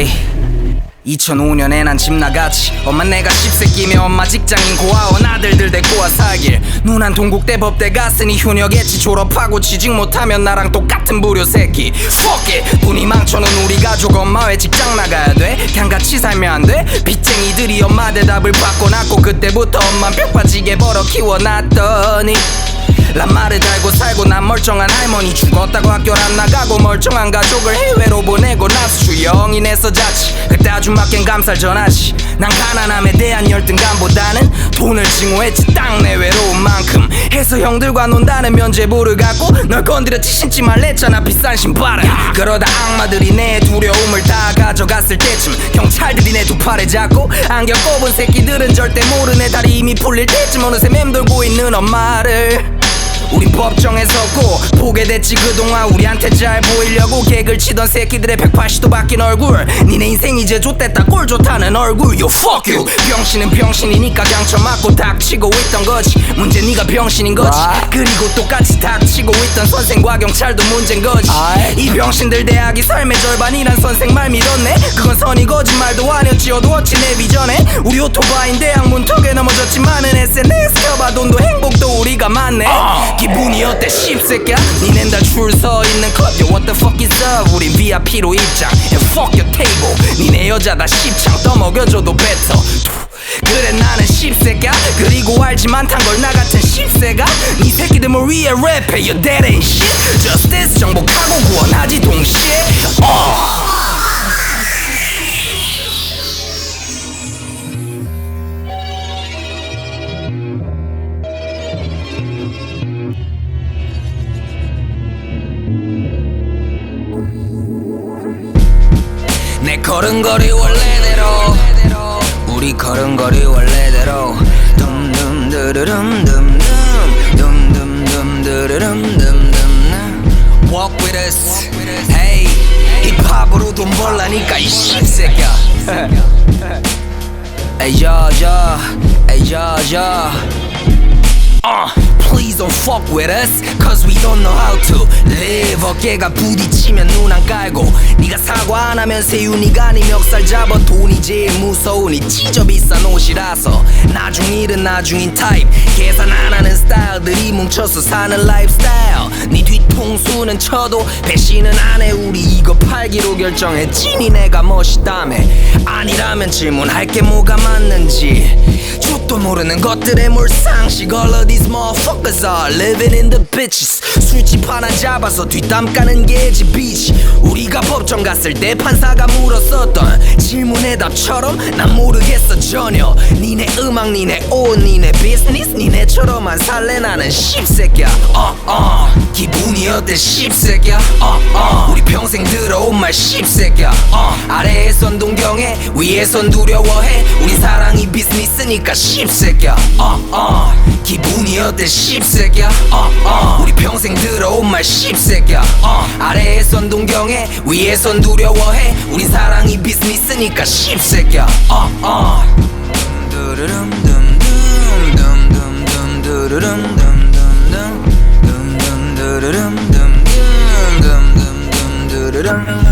에이 2005년에 난 집 나갔지. 엄마 내가 십새끼며 엄마 직장인 고아원. 아들들 데리고 와 살길 누난 동국대 법대 갔으니 효녀겠지. 졸업하고 취직 못하면 나랑 똑같은 부류 새끼. Fuck it. 돈이 망쳐는 우리 가족 엄마 왜 직장 나가야 돼. 그냥 같이 살면 안 돼? 빚쟁이들이 엄마 대답을 낳고 그때부터 엄마 뼈 빠지게 벌어 키워놨더니 란말을 달고 살고 난 멀쩡한 할머니. 죽었다고 학교를 안 나가고 멀쩡한 가족을 해외로 보내고 나서 주영인에서 자취 그때 아줌마께 감사를 전하지. 난 가난함에 대한 열등감보다는 돈을 증오했지. 땅 내 외로운 만큼 해서 형들과 논다는 면죄부를 갖고 널 건드렸지. 신지 말랬잖아. 비싼 신발을. 그러다 악마들이 내 두려움을 다 가져갔을 때쯤 경찰들이 내 두 팔에 잡고 안경 꼽은 새끼들은 절대 모르네. 다리 이미 풀릴 때쯤 어느새 맴돌고 있는 엄마를 우리 법정에 섰고 보게 됐지 그동안 우리한테 잘 보이려고 개글 치던 새끼들의 180도 바뀐 얼굴. 니네 인생 이제 좆됐다. 꼴 좋다는 얼굴. Yo fuck you. 병신은 병신이니까 강쳐 맞고 닥치고 있던 거지. 문제 네가 병신인 거지. 그리고 똑같이 닥치고 있던 선생과 경찰도 문제인 거지. 이. 병신들 대학이 삶의 절반이란 선생 말 믿었네? 그건 선이 거짓말도 아니었지 어두웠지 내 비전에. 우리 오토바인 대학 문턱에 넘어졌지만은 SNS 켜봐. 돈도 행복도 우리가 많네 기분이 어때 씹새끼야? 니넨 다줄 서 있는 클럽 Yo what the fuck is up? 우린 VIP로 입장 And fuck your table. 니네 여자 다 씹창 떠먹여줘도 뱉어 그래 나는 씹새끼야. 그리고 알지만 탄 걸 나 같은 씹새가. 이 새끼들 뭘 위해 랩해 You're dead ain't shit. Justice 정복하고 내 걸음걸이 원래대로. 우리 걸음걸이 원래대로. 둠둠 드르름 둠둠. 둠 둠둠 드르름 둠둠 Walk with us. Hey 힙합으로 돈 벌라니까 이 yo yo Hey yo yo Uh, don't fuck with us Cause we don't know how to live. 어깨가 부딪히면 눈 안 깔고 네가 사과 안 하면 세윤이가 네 멱살 잡아 돈이 제일 무서우니 찢어 비싼 옷이라서 나중 일은 나중인 타입. 계산 안 하는 스타일들이 뭉쳐서 사는 라이프스타일 네 뒤통수는 쳐도 배신은 안 해. 우리 이거 팔기로 결정했지 니네가 멋있다며. 아니라면 질문할게 뭐가 맞는지 모르는 것들의 몰상식 All of these motherfuckers are living in the bitches 술집 하나 잡아서 뒷담 까는 게지 비치 우리가 법정 갔을 때 판사가 물었었던 질문의 답처럼 난 모르겠어 전혀 니네 음악 니네 옷 니네 비즈니스 니네처럼만 살래 나는 씹새끼야 uh, uh. 기분이 어때 씹새끼야 uh, uh. 우리 평생 들어온 말 씹새끼야 uh. 아래에선 동경해 위에선 두려워해 우리 사랑이 비즈니스니까 씹새끼야 uh, uh. 기분이 어때 uh, uh. 우리 평생 들어온 말 씹새끼야 uh. 아래에선 동경해 위에선 두려워해 우리 사랑이 비즈니스니까 씹새끼야 uh, uh. 두루름 둠둠 둠둠둠 두루름 둠둠둠 둠둠 두루름 둠둠 둠둠둠 두루름